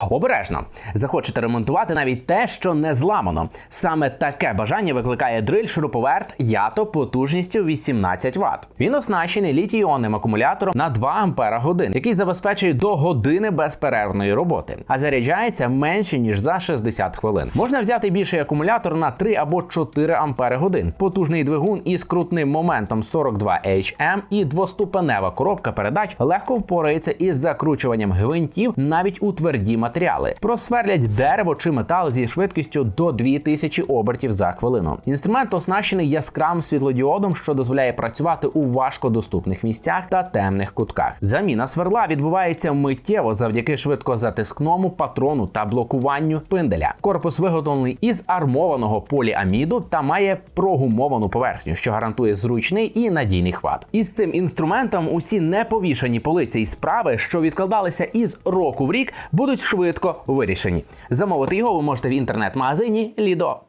Обережно захочете ремонтувати навіть те, що не зламано. Саме таке бажання викликає дриль шуруповерт Ято потужністю 18 Вт. Він оснащений літій-іонним акумулятором на 2 Ампера годин, який забезпечує до години безперервної роботи, а заряджається менше ніж за 60 хвилин. Можна взяти більший акумулятор на 3 або 4 Ампери годин, потужний двигун із крутним моментом 42 HM і двоступенева коробка передач легко впорається із закручуванням гвинтів навіть у тверді матеріали. Просверлять дерево чи метал зі швидкістю до 2000 обертів за хвилину. Інструмент оснащений яскравим світлодіодом, що дозволяє працювати у важкодоступних місцях та темних кутках. Заміна сверла відбувається миттєво завдяки швидкозатискному патрону та блокуванню пинделя. Корпус виготовлений із армованого поліаміду та має прогумовану поверхню, що гарантує зручний і надійний хват. Із цим інструментом усі неповішані полиці і справи, що відкладалися із року в рік, будуть швидко вирішені. Замовити його ви можете в інтернет-магазині Лідо.